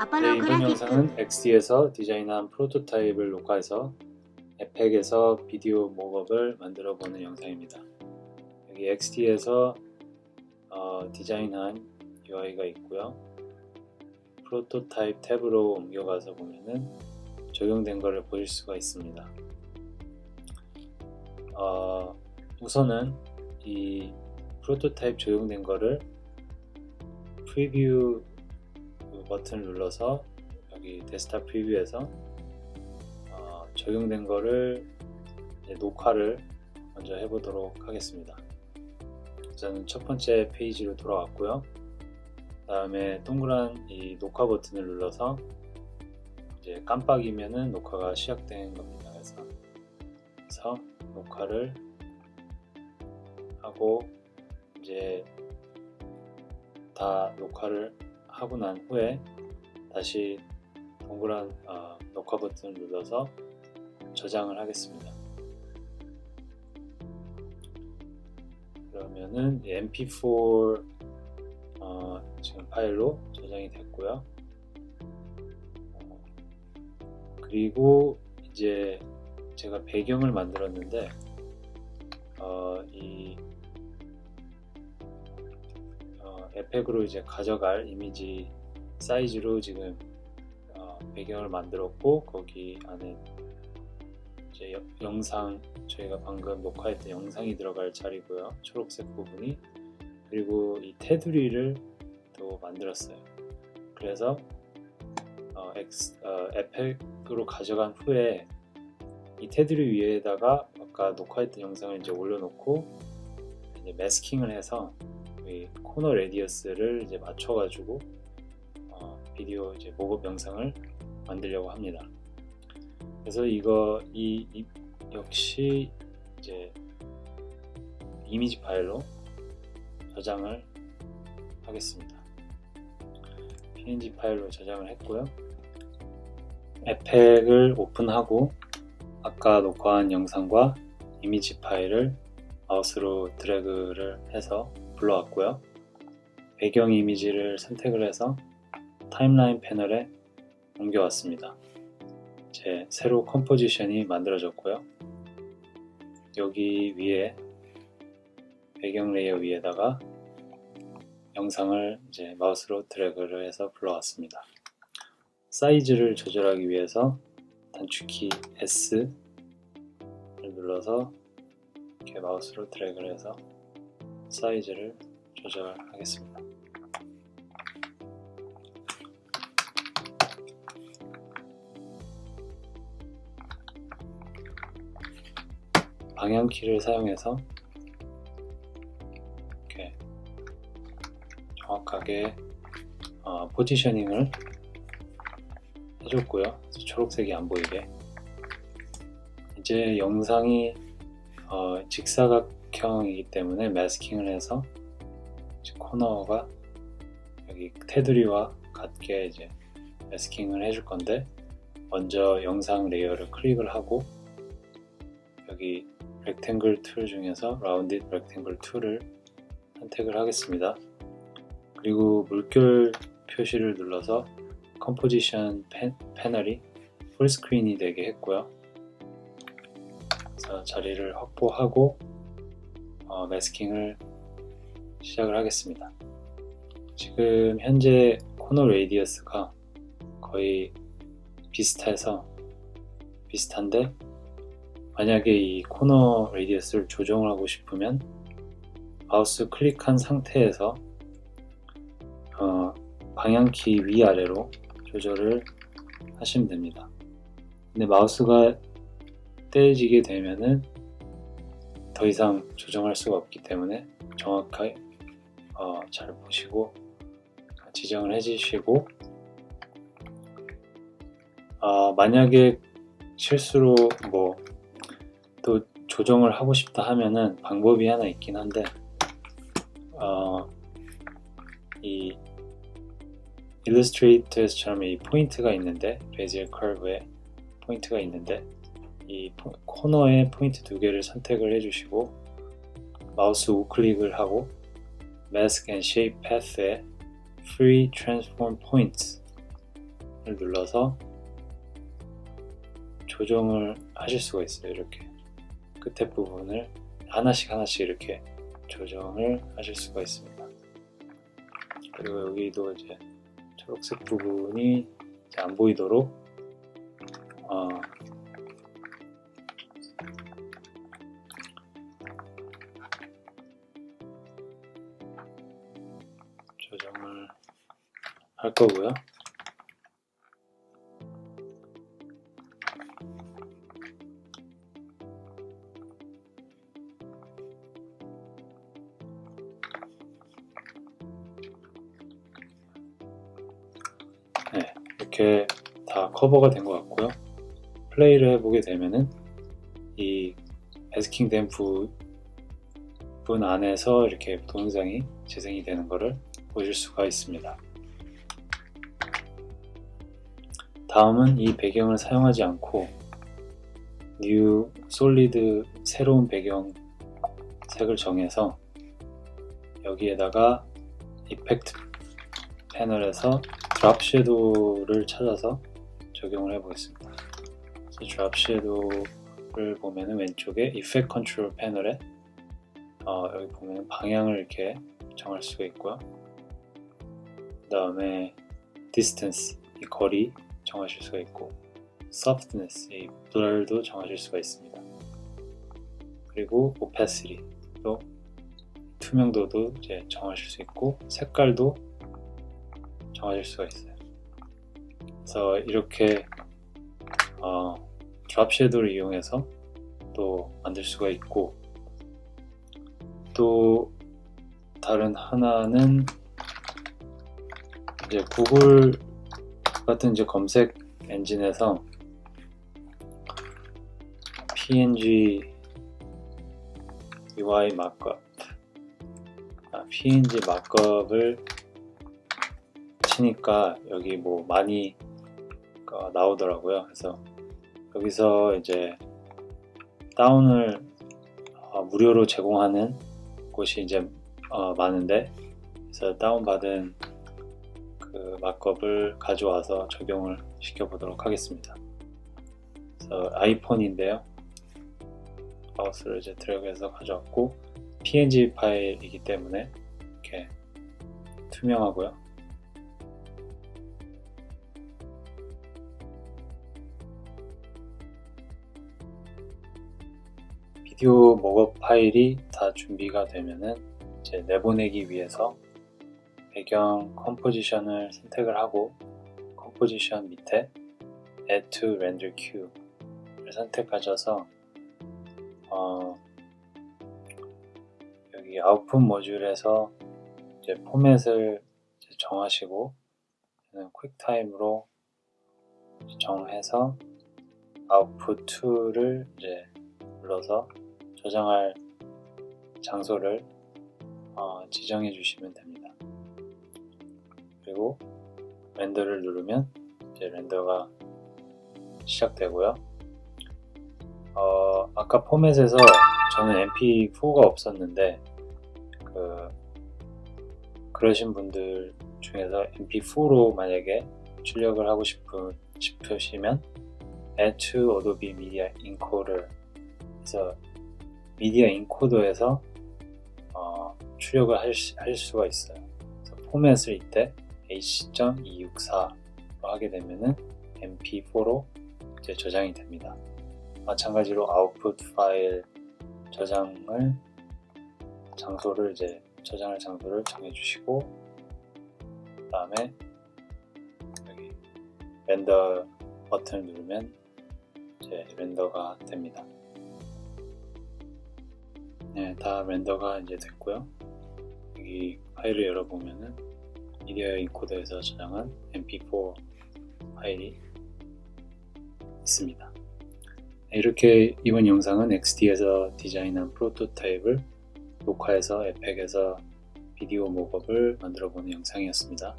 네, 이번 영상은 XD에서 디자인한 프로토타입을 녹화해서 에펙에서 비디오 목업을 만들어 보는 영상입니다. 여기 XD에서 어, 디자인한 UI가 있고요. 프로토타입 탭으로 옮겨가서 보면은 적용된 것을 보실 수가 있습니다. 어, 우선은 이 프로토타입 적용된 것을 프리뷰 버튼을 눌러서 여기 데스크탑 프리뷰에서 어, 적용된 거를 녹화를 먼저 해보도록 하겠습니다. 우선 첫 번째 페이지로 돌아왔고요. 그 다음에 동그란 이 녹화 버튼을 눌러서 이제 깜빡이면은 녹화가 시작된 겁니다. 그래서, 그래서 녹화를 하고 이제 다 녹화를 하고 난 후에 다시 동그란 어, 녹화 버튼을 눌러서 저장을 하겠습니다. 그러면은 이 mp4 어, 지금 파일로 저장이 됐고요. 어, 그리고 이제 제가 배경을 만들었는데 어, 이 에펙으로 이제 가져갈 이미지 사이즈로 지금 어, 배경을 만들었고 거기 안에 이제 여- 영상 저희가 방금 녹화했던 영상이 들어갈 자리고요. 초록색 부분이. 그리고 이 테두리를 또 만들었어요. 그래서 어, 엑스, 어, 에펙으로 가져간 후에 이 테두리 위에다가 아까 녹화했던 영상을 이제 올려놓고 이제 매스킹을 해서 이 코너 레디어스를 이제 맞춰가지고 어, 비디오 이제 목업 영상을 만들려고 합니다. 그래서 이거 이, 이- 역시 이제 이미지 파일로 저장을 하겠습니다. png 파일로 저장을 했고요. 에펙을 오픈하고 아까 녹화한 영상과 이미지 파일을 마우스로 드래그를 해서 불러왔고요. 배경 이미지를 선택을 해서 타임라인 패널에 옮겨왔습니다. 제 새로 컴포지션이 만들어졌고요. 여기 위에 배경 레이어 위에다가 영상을 이제 마우스로 드래그를 해서 불러왔습니다. 사이즈를 조절하기 위해서 단축키 S를 눌러서 이렇게 마우스로 드래그를 해서 사이즈를 조절하겠습니다. 방향키를 사용해서 이렇게 정확하게 어, 포지셔닝을 해줬고요. 초록색이 안 보이게 이제 영상이 어, 직사각 형이기 때문에 마스킹을 해서 코너가 여기 테두리와 같게 이제 마스킹을 해줄 건데 먼저 영상 레이어를 클릭을 하고 여기 렉탱글 툴 중에서 라운드 렉탱글 툴을 선택을 하겠습니다. 그리고 물결 표시를 눌러서 컴포지션 패, 패널이 풀스크린이 되게 했고요. 자리를 확보하고 어, 매스킹을 시작을 하겠습니다. 지금 현재 코너 레이디어스가 거의 비슷해서 비슷한데 만약에 이 코너 레이디어스를 조정을 하고 싶으면 마우스 클릭한 상태에서 어, 방향키 위아래로 조절을 하시면 됩니다. 근데 마우스가 떼지게 되면은 더 이상 조정할 수가 없기 때문에 정확하게 어, 잘 보시고 지정을 해주시고 어, 만약에 실수로 뭐 또 조정을 하고 싶다 하면은 방법이 하나 있긴 한데 어, 이 일러스트레이터에서처럼 이 포인트가 있는데 베지얼 커브에 포인트가 있는데 이 포- 코너에 포인트 두 개를 선택을 해주시고 마우스 우클릭을 하고 Mask and Shape Path에 Free Transform Points 눌러서 조정을 하실 수가 있어요. 이렇게 끝에 부분을 하나씩 하나씩 이렇게 조정을 하실 수가 있습니다. 그리고 여기도 이제 초록색 부분이 안 보이도록 어, 할 거고요. 네, 이렇게 다 커버가 된 것 같고요. 플레이를 해보게 되면은 이 베스킹된 부, 분 안에서 이렇게 동영상이 재생이 되는 것을 보실 수가 있습니다. 다음은 이 배경을 사용하지 않고 뉴 솔리드 새로운 배경 색을 정해서 여기에다가 이펙트 패널에서 드랍 섀도우를 찾아서 적용을 해 보겠습니다. 드랍 섀도우를 보면은 왼쪽에 이펙트 컨트롤 패널에 어, 여기 보면 방향을 이렇게 정할 수가 있고요. 그 다음에 distance 이 거리 정하실 수가 있고 softness 이 blur도 정하실 수가 있습니다. 그리고 opacity도 투명도도 이제 정하실 수 있고 색깔도 정하실 수가 있어요. 그래서 이렇게 어, 드랍 섀도우를 이용해서 또 만들 수가 있고 또 다른 하나는 이제 구글 같은 이제 검색 엔진에서 png UI 마크업 아, png 마크업을 치니까 여기 뭐 많이 어, 나오더라고요. 그래서 여기서 이제 다운을 어, 무료로 제공하는 곳이 이제 어, 많은데 그래서 다운받은 그 마크업을 가져와서 적용을 시켜 보도록 하겠습니다. 그래서 아이폰인데요. 마우스를 이제 드래그해서 가져왔고 PNG 파일이기 때문에 이렇게 투명하고요. 비디오 목업 파일이 다 준비가 되면은 이제 내보내기 위해서 배경 컴포지션을 선택을 하고 컴포지션 밑에 Add to Render Queue를 선택하셔서 어, 여기 아웃풋 모듈에서 이제 포맷을 이제 정하시고 저는 퀵타임으로 정해서 아웃풋 2를 이제 눌러서 저장할 장소를 어, 지정해 주시면 됩니다. 그리고 렌더를 누르면 이제 렌더가 시작되고요. 어, 아까 포맷에서 저는 MP4가 없었는데 그 그러신 분들 중에서 MP4로 만약에 출력을 하고 싶으, 싶으시면 Add to Adobe Media Encoder 해서 미디어 인코더에서 어, 출력을 할, 할, 수가 있어요. 포맷을 이때 h.264로 하게 되면은 mp4로 이제 저장이 됩니다. 마찬가지로 아웃풋 파일 저장을 장소를 이제 저장할 장소를 정해주시고 그 다음에 여기 렌더 버튼을 누르면 이제 렌더가 됩니다. 네, 다 렌더가 이제 됐고요. 여기 파일을 열어보면은 미디어 인코더에서 저장한 mp4 파일이 있습니다. 네, 이렇게 이번 영상은 XD에서 디자인한 프로토타입을 녹화해서 에펙에서 비디오 목업을 만들어 보는 영상이었습니다.